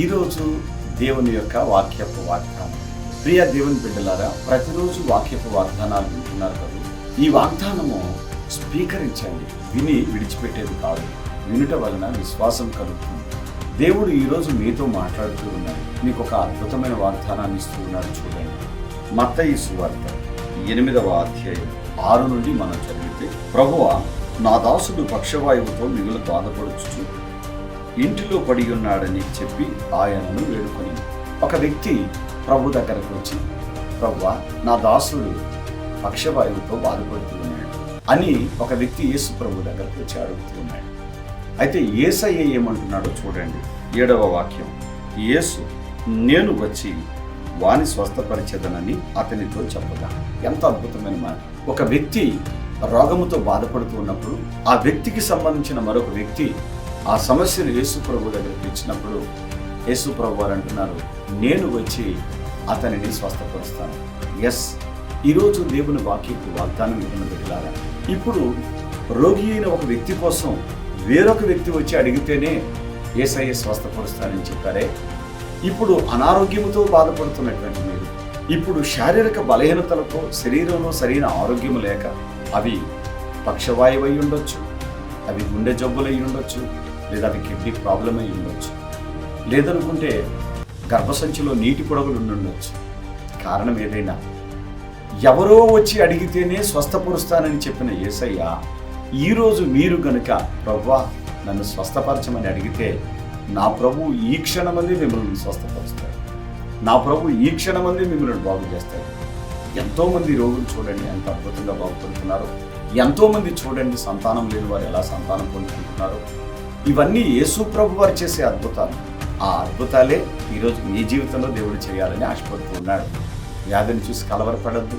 ఈరోజు దేవుని యొక్క వాక్యపు వాగ్దానం. ప్రియ దేవుని బిడ్డలారా ప్రతిరోజు వాక్యపు వాగ్దానాలు వింటున్నారు కదా? ఈ వాగ్దానము స్వీకరించండి విని విడిచిపెట్టేది కాదు. వినుట వలన విశ్వాసం కలుగుతుంది. దేవుడు ఈరోజు మీతో మాట్లాడుతూ ఉన్నాడు. మీకు ఒక అద్భుతమైన వాగ్దానాన్ని ఇస్తూ ఉన్నాడు చూడండి. ఈ సువార్త ఎనిమిదవ అధ్యాయం ఆరు నుండి మనం చదివితే ప్రభువ నా దాసుడు పక్షవాయువుతో మిగులు బాధపడుచు ఇంటిలో పడి ఉన్నాడని చెప్పి ఆయనను వేడుకొని ఒక వ్యక్తి ప్రభు దగ్గరకు వచ్చి ప్రభువా నా దాసుడు పక్షవాయువుతో బాధపడుతూ ఉన్నాడు అని ఒక వ్యక్తి యేసు ప్రభు దగ్గరకు వచ్చి అడుగుతున్నాడు అయితే ఏసయ్య ఏమంటున్నాడో చూడండి. ఏడవ వాక్యం. యేసు నేను వచ్చి వాని స్వస్థపరిచేదనని అతనితో చెప్పగా. ఎంత అద్భుతమైన మాట. ఒక వ్యక్తి రోగముతో బాధపడుతూ ఉన్నప్పుడు ఆ వ్యక్తికి సంబంధించిన మరొక వ్యక్తి ఆ సమస్యను యేసు ప్రభు దగ్గరికి ఇచ్చినప్పుడు యేసు ప్రభు వారు అంటున్నారు నేను వచ్చి అతనిని స్వస్థపరుస్తాను. ఎస్ ఈరోజు దేవుని వాక్యపు వాగ్దానం విన్న బిడ్డలారా ఇప్పుడు రోగి అయిన ఒక వ్యక్తి కోసం వేరొక వ్యక్తి వచ్చి అడిగితేనే ఏసఐ స్వస్థపరుస్తానని చెప్పారే. ఇప్పుడు అనారోగ్యముతో బాధపడుతున్నటువంటి మీరు ఇప్పుడు శారీరక బలహీనతలతో శరీరంలో సరైన ఆరోగ్యం లేక అవి పక్షవాయువు అయి ఉండొచ్చు అవి గుండె జబ్బులు అయి ఉండొచ్చు లేదా అవి కిడ్నీ ప్రాబ్లం అయి ఉండొచ్చు. లేదనుకుంటే గర్భసంచిలో నీటి పొడవులు ఉండి ఉండొచ్చు. కారణం ఏదైనా ఎవరో వచ్చి అడిగితేనే స్వస్థపరుస్తానని చెప్పిన యేసయ్య ఈరోజు మీరు గనుక ప్రవ్వా నన్ను స్వస్థపరచమని అడిగితే నా ప్రభు ఈ క్షణమంది మిమ్మల్ని స్వస్థపరుస్తాడు. నా ప్రభు ఈ క్షణమంది మిమ్మల్ని బాగు చేస్తాడు. ఎంతోమంది రోగులు చూడండి ఎంత అద్భుతంగా బాగుపడుతున్నారు. ఎంతోమంది చూడండి సంతానం లేని వారు ఎలా సంతానం పొందుకుంటున్నారు. ఇవన్నీ యేసు ప్రభు వారు చేసే అద్భుతాలు. ఆ అద్భుతాలే ఈరోజు మీ జీవితంలో దేవుడు చేయాలని ఆశపడుతూ ఉన్నాడు. వ్యాధిని చూసి కలవరపడద్దు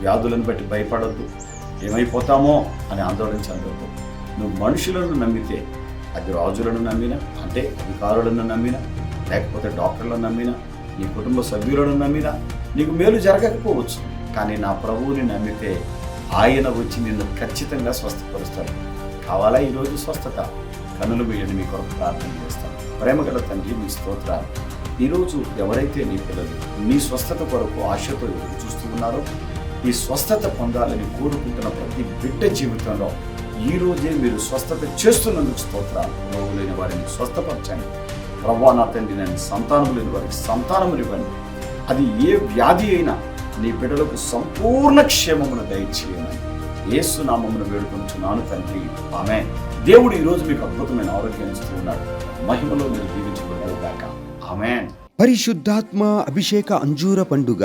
వ్యాధులను బట్టి భయపడద్దు ఏమైపోతామో అని ఆందోళన చెందొద్దు. నువ్వు మనుషులను నమ్మితే అది రాజులను నమ్మినా అంటే అధికారులను నమ్మినా లేకపోతే డాక్టర్లను నమ్మినా నీ కుటుంబ సభ్యులను నమ్మినా నీకు మేలు జరగకపోవచ్చు. కానీ నా ప్రభువుని నమ్మితే ఆయన వచ్చి నిన్ను ఖచ్చితంగా స్వస్థపరుస్తాడు. కావాలా ఈరోజు స్వస్థత? కనులు వేయని మీ కొరకు ప్రార్థన చేస్తాను ప్రేమగల తండ్రి మీ స్తోత్రాలు. ఈరోజు ఎవరైతే నీ పిల్లలు నీ స్వస్థత కొరకు ఆశతో చూస్తూ ఉన్నారో ఈ స్వస్థత పొందాలని కోరుకుంటున్న ప్రతి బిడ్డ జీవితంలో ఈ రోజే మీరు స్వస్థత చేస్తున్నందుకు స్తోత్రాలు. రోగు లేని వారిని స్వస్థపరచండి. రవాణా నా తండ్రి నేను సంతానం లేని వారికి సంతానములు ఇవ్వండి. అది ఏ వ్యాధి అయినా నీ బిడ్డలకు సంపూర్ణ క్షేమమును దయచేయమని. ఏసునామమును నామమును తండ్రి. ఆమె దేవుడు ఈరోజు మీకు అద్భుతమైన ఆరోగ్యాన్ని ఇస్తూ ఉన్నాడు. మహిమలో మీరు దీవించబడగాక ఆమెన్. పరిశుద్ధాత్మ అభిషేక అంజూర పండుగ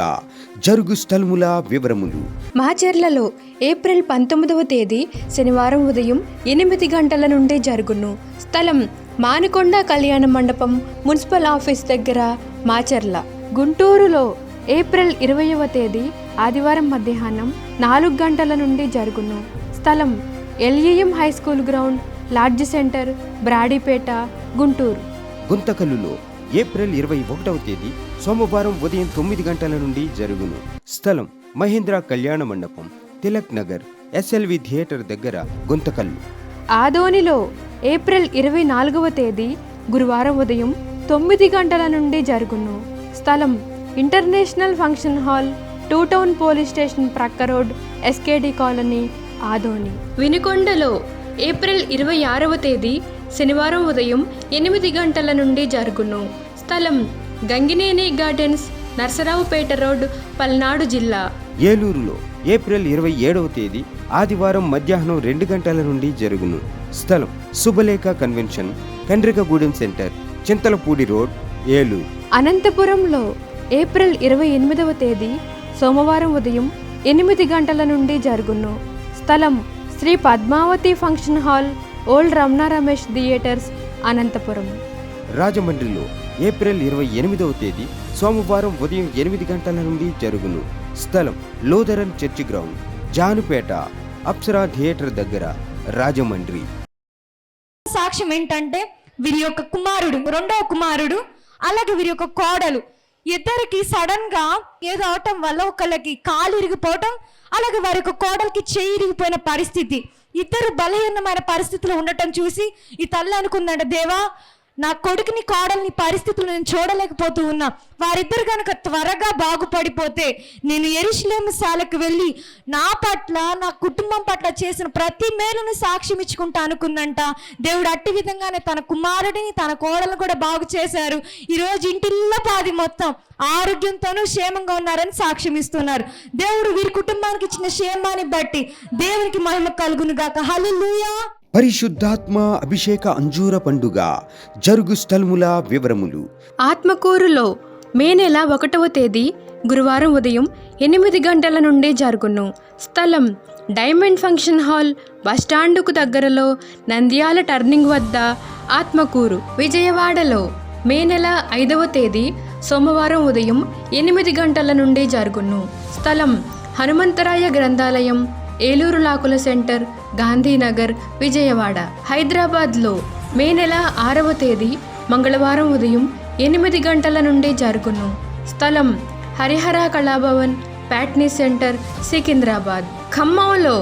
జరుగు స్థలముల వివరములు. మాచర్లలో ఏప్రిల్ పంతొమ్మిదవ తేదీ శనివారం ఉదయం ఎనిమిది గంటల నుండి జరుగును. స్థలం మానుకొండ కళ్యాణ మండపం మున్సిపల్ ఆఫీస్ దగ్గర మాచర్ల. గుంటూరులో ఏప్రిల్ ఇరవైవ తేదీ ఆదివారం మధ్యాహ్నం నాలుగు గంటల నుండి జరుగును. స్థలం LEM high school ground lodge centre Brodipet Guntur. గుంతకల్లులో April ఇరవై ఒకటవ తేదీ సోమవారం ఉదయం తొమ్మిది గంటల నుండి జరుగును. స్థలం మహేంద్ర కళ్యాణ మండపం తిలక్ నగర్ ఎస్ఎల్వి థియేటర్ దగ్గర గుంతకల్లు. ఆదోనిలో ఏప్రిల్ ఇరవై నాలుగవ తేదీ గురువారం ఉదయం తొమ్మిది గంటల నుండి జరుగును. స్థలం international function hall two town police station ప్రక్క రోడ్ ఎస్కేడి కాలనీ ఆదోని. వినుకొండలో ఏప్రిల్ ఇరవై ఆరవ తేదీ శనివారం ఉదయం ఎనిమిది గంటల నుండి జరుగును. స్థలం గంగినేని గార్డెన్స్ నర్సరావుపేట రోడ్ పల్నాడు జిల్లా. ఏలూరులో ఏప్రిల్ ఇరవై ఏడవ తేదీ ఆదివారం మధ్యాహ్నం రెండు గంటల నుండి జరుగును. స్థలం Subhalekha convention Kandrikagudem centre Chintalapudi road Eluru. అనంతపురంలో ఏప్రిల్ ఇరవై ఎనిమిదవ తేదీ సోమవారం ఉదయం ఎనిమిది గంటల నుండి జరుగును. స్థలం Sri Padmavathi function hall old Ramana Ramesh theatres Anantapur. రాజమండ్రిలో ఏప్రిల్ ఇరవై ఎనిమిదవ తేదీ సోమవారం ఉదయం ఎనిమిది గంటల నుండి జరుగును. స్థలం Lutheran church ground Janupeta Apsara theatre దగ్గర రాజమండ్రి. సాక్ష్యం ఏంటంటే వీరి యొక్క కుమారుడు రెండవ కుమారుడు అలాగే వీరి యొక్క కోడలు ఇద్దరికి సడన్గా ఏదో అవటం వల్ల ఒకళ్ళకి కాలు ఇరిగిపోవటం అలాగే వారి యొక్క కోడలికి చేయి ఇరిగిపోయిన పరిస్థితి. ఇద్దరు బలహీనమైన పరిస్థితిలో ఉండటం చూసి ఈ తల్లి అనుకుందంట దేవా నా కొడుకుని కోడల్ని పరిస్థితులు నేను చూడలేకపోతూ ఉన్నా వారిద్దరు కనుక త్వరగా బాగుపడిపోతే నేను ఎరుషులేము శాలకు వెళ్ళి నా పట్ల నా కుటుంబం పట్ల చేసిన ప్రతి మేలును సాక్ష్యం ఇచ్చుకుంటా అనుకుందంట. దేవుడు అట్టి విధంగానే తన కుమారుడిని తన కోడలను కూడా బాగు చేశారు. ఈరోజు ఇంటిల్లో పాది మొత్తం ఆరోగ్యంతోనూ క్షేమంగా ఉన్నారని సాక్ష్యం ఇస్తున్నారు. దేవుడు వీరి కుటుంబానికి ఇచ్చిన క్షేమాన్ని బట్టి దేవునికి మహిమ కలుగును గాక హలో పరిశుద్ధాత్మ అభిషేక అంజూర పండుగ జరుగు స్థలముల వివరములు. ఆత్మకూరులో మే నెల ఒకటవ తేదీ గురువారం ఉదయం ఎనిమిది గంటల నుండి జరుగును. స్థలం డైమండ్ ఫంక్షన్ హాల్ బస్టాండుకు దగ్గరలో నంద్యాల టర్నింగ్ వద్ద ఆత్మకూరు. విజయవాడలో మే నెల ఐదవ తేదీ సోమవారం ఉదయం ఎనిమిది గంటల నుండి జరుగును. స్థలం హనుమంతరాయ గ్రంథాలయం ఏలూరు లాకుల సెంటర్ గాంధీనగర్ విజయవాడ. హైదరాబాద్లో మే నెల ఆరవ తేదీ మంగళవారం ఉదయం ఎనిమిది గంటల నుండి జరుగును. స్థలం హరిహర కళాభవన్ ప్యాట్నీ సెంటర్ సికింద్రాబాద్. ఖమ్మంలో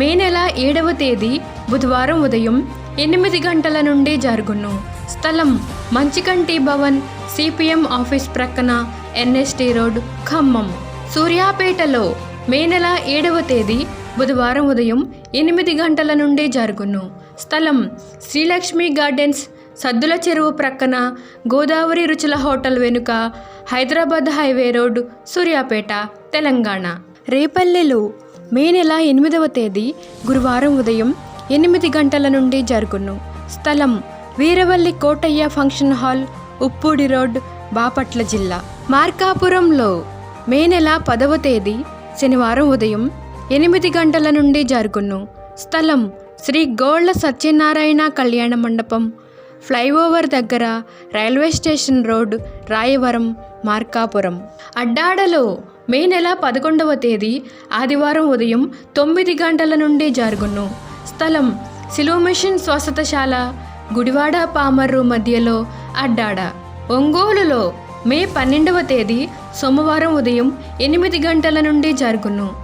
మే నెల ఏడవ తేదీ బుధవారం ఉదయం ఎనిమిది గంటల నుండి జరుగును. స్థలం మంచికంటి భవన్ సిపిఎం ఆఫీస్ ప్రక్కన ఎన్ఎస్టీ రోడ్ ఖమ్మం. సూర్యాపేటలో మే నెల ఏడవ తేదీ బుధవారం ఉదయం ఎనిమిది గంటల నుండి జరుగును. స్థలం శ్రీలక్ష్మి గార్డెన్స్ సద్దుల చెరువు ప్రక్కన గోదావరి రుచుల హోటల్ వెనుక హైదరాబాద్ హైవే రోడ్ సూర్యాపేట తెలంగాణ. రేపల్లెలో మే నెల ఎనిమిదవ తేదీ గురువారం ఉదయం ఎనిమిది గంటల నుండి జరుగును. స్థలం Veeravalli Kotaiah function hall Uppudi road Bapatla జిల్లా. మార్కాపురంలో మే నెల పదవ తేదీ శనివారం ఉదయం ఎనిమిది గంటల నుండి జరుగును. స్థలం శ్రీ గోళ్ళ సత్యనారాయణ కళ్యాణ మండపం. ఫ్లైఓవర్ దగ్గర railway station road Rayavaram Markapuram. అడ్డాడలో May నెల పదకొండవ తేదీ ఆదివారం ఉదయం తొమ్మిది గంటల నుండి జరుగును. స్థలం సిలువ మిషన్ స్వస్థతశాల గుడివాడ పామర్రు మధ్యలో అడ్డాడ. ఒంగోలులో మే పన్నెండవ తేదీ సోమవారం ఉదయం ఎనిమిది గంటల నుండి జరుగును.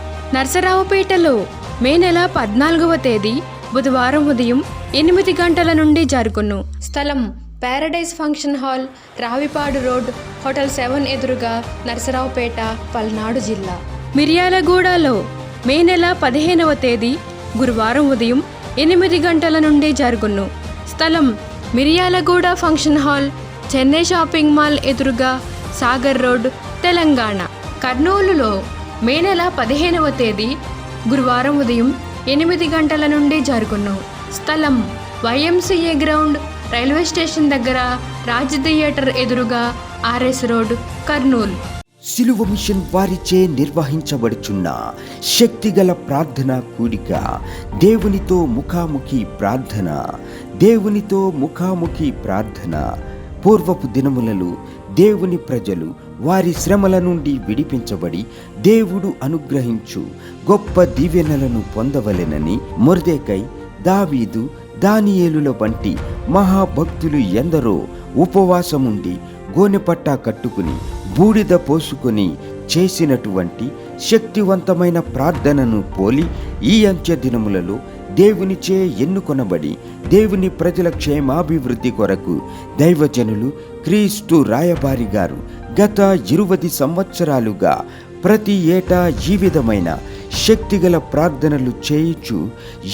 నర్సరావుపేటలో మే నెల పద్నాలుగవ తేదీ బుధవారం ఉదయం ఎనిమిది గంటల నుండి జరుగును. స్థలం paradise function hall Ravipadu road hotel seven ఎదురుగా నర్సరావుపేట పల్నాడు జిల్లా. మిర్యాలగూడలో మే నెల పదిహేనవ తేదీ గురువారం ఉదయం ఎనిమిది గంటల నుండి జరుగును. స్థలం Miryalaguda function hall Chennai shopping mall ఎదురుగా సాగర్ రోడ్ తెలంగాణ. కర్నూలులో మే నెల పదిహేనవ తేదీ గురువారం ఉదయం ఎనిమిది గంటల నుండి జరుగును. స్థలం వైఎంసీఏ గ్రౌండ్ రైల్వే స్టేషన్ దగ్గర రాజ్ థియేటర్ ఎదురుగా ఆర్ఎస్ రోడ్ కర్నూలు. సిలువ మిషన్ వారిచే నిర్వహించబడుచున్న శక్తిగల ప్రార్థన కూడిక దేవునితో ముఖాముఖి ప్రార్థన దేవునితో ముఖాముఖి ప్రార్థన. పూర్వపు దినములలో దేవుని ప్రజలు వారి శ్రమల నుండి విడిపించబడి దేవుడు అనుగ్రహించు. గొప్ప దీవెనలను పొందవలెనని మొర్దెకై దావీదు దానియేలుల వంటి మహాభక్తులు ఎందరో ఉపవాసముండి గోనెపట్టా కట్టుకుని బూడిద పోసుకొని చేసినటువంటి శక్తివంతమైన ప్రార్థనను పోలి ఈ అంత్య దినములలో దేవునిచే ఎన్నుకొనబడి దేవుని ప్రజల క్షేమాభివృద్ధి కొరకు దైవజనులు క్రీస్తు రాయబారి గారు గత ఇరువది సంవత్సరాలుగా ప్రతి ఏటా ఈ విధమైన శక్తిగల ప్రార్థనలు చేయుచు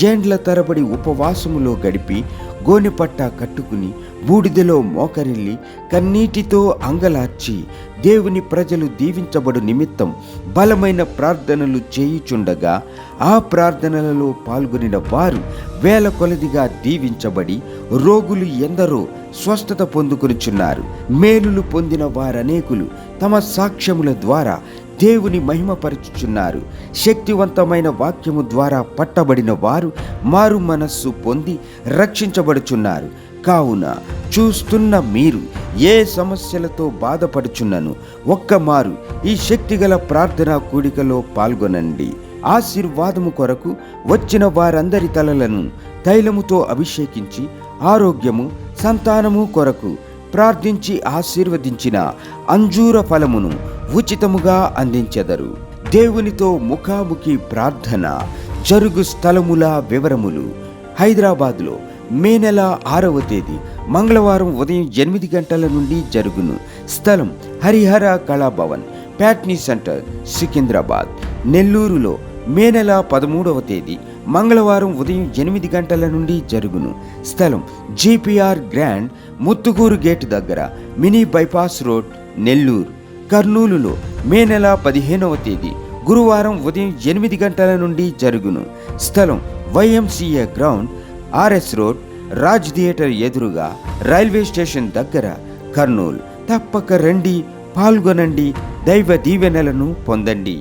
ఏండ్ల తరబడి ఉపవాసములో గడిపి గోనెపట్ట కట్టుకుని బూడిదలో మోకరిల్లి కన్నీటితో అంగలార్చి దేవుని ప్రజలు దీవించబడు నిమిత్తం బలమైన ప్రార్థనలు చేయుచుండగా ఆ ప్రార్థనలలో పాల్గొనిన వారు వేల కొలదిగా దీవించబడి రోగులు ఎందరో స్వస్థత పొందుకొనుచున్నారు. మేలులు పొందిన వారనేకులు తమ సాక్ష్యముల ద్వారా దేవుని మహిమపరచుచున్నారు. శక్తివంతమైన వాక్యము ద్వారా పట్టబడిన వారు మారు మనస్సు పొంది రక్షించబడుచున్నారు. కావున చూస్తున్న మీరు ఏ సమస్యలతో బాధపడుచున్నను ఒక్క మారు ఈ శక్తిగల ప్రార్థనా కూడికలో పాల్గొనండి. ఆశీర్వాదము కొరకు వచ్చిన వారందరి తలలను తైలముతో అభిషేకించి ఆరోగ్యము సంతానము కొరకు ప్రార్థించి ఆశీర్వదించిన అంజూర ఫలమును ఉచితముగా అందించెదరు. దేవునితో ముఖాముఖి ప్రార్థన జరుగు స్థలముల వివరములు. హైదరాబాద్లో మే నెల ఆరవ తేదీ మంగళవారం ఉదయం ఎనిమిది గంటల నుండి జరుగును. స్థలం హరిహర కళాభవన్ ప్యాట్నీ సెంటర్ సికింద్రాబాద్. నెల్లూరులో మే నెల పదమూడవ తేదీ మంగళవారం ఉదయం ఎనిమిది గంటల నుండి జరుగును. స్థలం జీపీఆర్ గ్రాండ్ ముత్తుగూరు గేట్ దగ్గర మినీ బైపాస్ రోడ్ నెల్లూరు. కర్నూలులో మే నెల పదిహేనవ తేదీ గురువారం ఉదయం ఎనిమిది గంటల నుండి జరుగును. స్థలం YMCA ground RS road Raj theatre ఎదురుగా రైల్వే స్టేషన్ దగ్గర కర్నూలు. తప్పక రండి పాల్గొనండి దైవ దీవెనలను పొందండి.